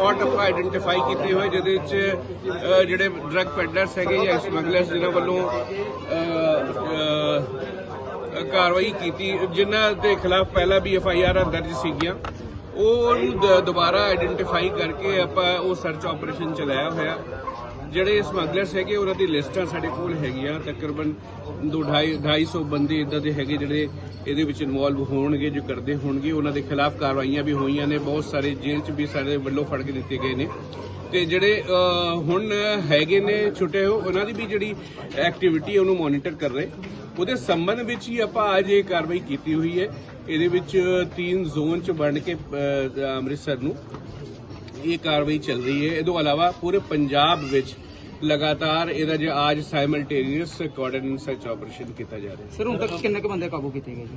Spot ਆਪਾਂ identify ਕੀਤੇ ਹੋਏ, ਜਿਹਦੇ ਵਿੱਚ ਜਿਹੜੇ ਡਰੱਗ ਪੈਡਲਰਸ ਹੈਗੇ ਜਾਂ ਸਮਗਲਰਸ ਜਿਨ੍ਹਾਂ ਵੱਲੋਂ ਕਾਰਵਾਈ ਕੀਤੀ, ਜਿਨ੍ਹਾਂ ਦੇ ਖਿਲਾਫ ਪਹਿਲਾਂ ਵੀ ਐਫ ਆਈ ਆਰ ਦਰਜ ਸੀਗੀਆਂ ਉਹ ਨੂੰ ਦੁਬਾਰਾ ਆਇਡੈਂਟੀਫਾਈ ਕਰਕੇ ਆਪਾਂ ਉਹ ਸਰਚ ਆਪਰੇਸ਼ਨ ਚਲਾਇਆ ਹੋਇਆ। ਜਿਹੜੇ ਸਮਗਲਰਸ ਹੈਗੇ, ਉਹਨਾਂ ਦੀ ਲਿਸਟਾਂ ਸਾਡੇ ਕੋਲ ਹੈਗੀਆਂ। ਤਕਰੀਬਨ 2.5 ਬੰਦੇ ਇਦਾਂ ਦੇ ਹੈਗੇ ਜਿਹੜੇ ਇਹਦੇ ਵਿੱਚ ਇਨਵੋਲਵ ਹੋਣਗੇ, ਜੋ ਕਰਦੇ ਹੋਣਗੇ। ਉਹਨਾਂ ਦੇ ਖਿਲਾਫ ਕਾਰਵਾਈਆਂ ਵੀ ਹੋਈਆਂ ਨੇ। ਬਹੁਤ ਸਾਰੇ ਜੇਲ੍ਹ 'ਚ ਵੀ ਸਾਡੇ ਵੱਲੋਂ ਫੜ ਕੇ ਦਿੱਤੇ ਗਏ ਨੇ। ਤੇ ਜਿਹੜੇ ਹੁਣ ਹੈਗੇ ਨੇ, ਛੁੱਟੇ ਹੋ ਉਹਨਾਂ ਦੀ ਵੀ ਜਿਹੜੀ ਐਕਟੀਵਿਟੀ ਉਹਨੂੰ ਮੋਨੀਟਰ ਕਰ ਰਹੇ। ਉਹਦੇ ਸੰਬੰਧ ਵਿੱਚ ਹੀ ਆਪਾਂ ਅੱਜ ਇਹ ਕਾਰਵਾਈ ਕੀਤੀ ਹੋਈ ਹੈ। ਇਹਦੇ ਵਿੱਚ ਤਿੰਨ ਜ਼ੋਨ 'ਚ ਵੰਡ ਕੇ ਅੰਮ੍ਰਿਤਸਰ ਨੂੰ। ਇਹ ਕਾਰਵਾਈ ਚੱਲ ਰਹੀ ਹੈ। ਇਹ ਤੋਂ ਇਲਾਵਾ ਪੂਰੇ ਪੰਜਾਬ ਵਿੱਚ ਲਗਾਤਾਰ ਇਹਦਾ ਜੋ ਅੱਜ ਸਾਈਮਲਟੇਨੀਅਸ ਕੋਆਰਡੀਨੇਟ ਸਰਚ ਆਪਰੇਸ਼ਨ ਕੀਤਾ ਜਾ ਰਿਹਾ ਹੈ। ਸਰ ਹੁਣ ਤੱਕ ਕਿੰਨੇ ਕੁ ਬੰਦੇ ਕਾਬੂ ਕੀਤੇ ਗਏ ਜੀ?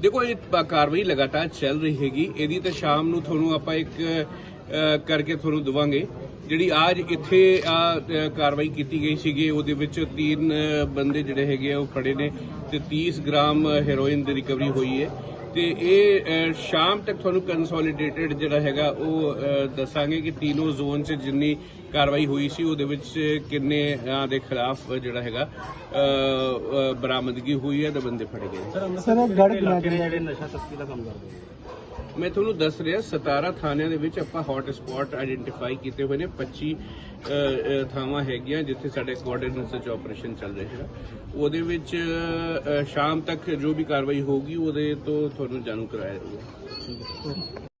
ਦੇਖੋ ਇਹ ਕਾਰਵਾਈ ਲਗਾਤਾਰ ਚੱਲ ਰਹੀ ਹੈਗੀ। ਇਹਦੀ ਤਾਂ ਸ਼ਾਮ ਨੂੰ ਤੁਹਾਨੂੰ ਆਪਾਂ ਇੱਕ ਕਰਕੇ ਤੁਹਾਨੂੰ ਦਵਾਂਗੇ। ਜਿਹੜੀ ਅੱਜ ਇੱਥੇ ਆ ਕਾਰਵਾਈ ਕੀਤੀ ਗਈ ਸੀਗੀ ਉਹਦੇ ਵਿੱਚ ਤਿੰਨ ਬੰਦੇ ਜਿਹੜੇ ਹੈਗੇ ਆ ਉਹ ਫੜੇ ਨੇ ਤੇ 30 ਗ੍ਰਾਮ ਹੈਰੋਇਨ ਦੀ ਰਿਕਵਰੀ ਹੋਈ ਹੈ ਤੇ ਇਹ ਸ਼ਾਮ ਤੱਕ ਤੁਹਾਨੂੰ ਕੰਸੋਲੀਡੇਟਡ ਜਿਹੜਾ ਹੈਗਾ ਉਹ ਦੱਸਾਂਗੇ ਕਿ ਤਿੰਨੋਂ ਜ਼ੋਨ 'ਚ ਜਿੰਨੀ ਕਾਰਵਾਈ ਹੋਈ ਸੀ ਉਹਦੇ ਵਿੱਚ ਕਿੰਨੇ ਦੇ ਖਿਲਾਫ ਜਿਹੜਾ ਹੈਗਾ ਬਰਾਮਦਗੀ ਹੋਈ ਹੈ ਤੇ ਬੰਦੇ ਫੜੇ ਗਏ ਨੇ। ਸਰ ਗੜ ਜਿਹੜੇ ਨਸ਼ਾ ਤਸਕਰੀ ਦਾ ਕੰਮ ਕਰਦੇ ਮੈਂ ਤੁਹਾਨੂੰ ਦੱਸ ਰਿਹਾ 17 ਥਾਣਿਆਂ ਦੇ ਵਿੱਚ ਆਪਾਂ ਹੌਟ ਸਪੌਟ ਆਇਡੈਂਟੀਫਾਈ ਕੀਤੇ ਹੋਏ ਨੇ 25 ਥਾਵਾਂ ਹੈਗੀਆਂ ਜਿੱਥੇ ਸਾਡੇ ਕੋਆਰਡੀਨੇਟ ਸਰਚ ਆਪਰੇਸ਼ਨ ਚੱਲ ਰਿਹਾ ਹੈ ਉਹਦੇ ਵਿੱਚ ਸ਼ਾਮ ਤੱਕ ਜੋ ਵੀ ਕਾਰਵਾਈ ਹੋਊਗੀ, ਉਹਦੇ ਤੋਂ ਤੁਹਾਨੂੰ ਜਾਣੂ ਕਰਾਇਆ ਜਾਊਗਾ।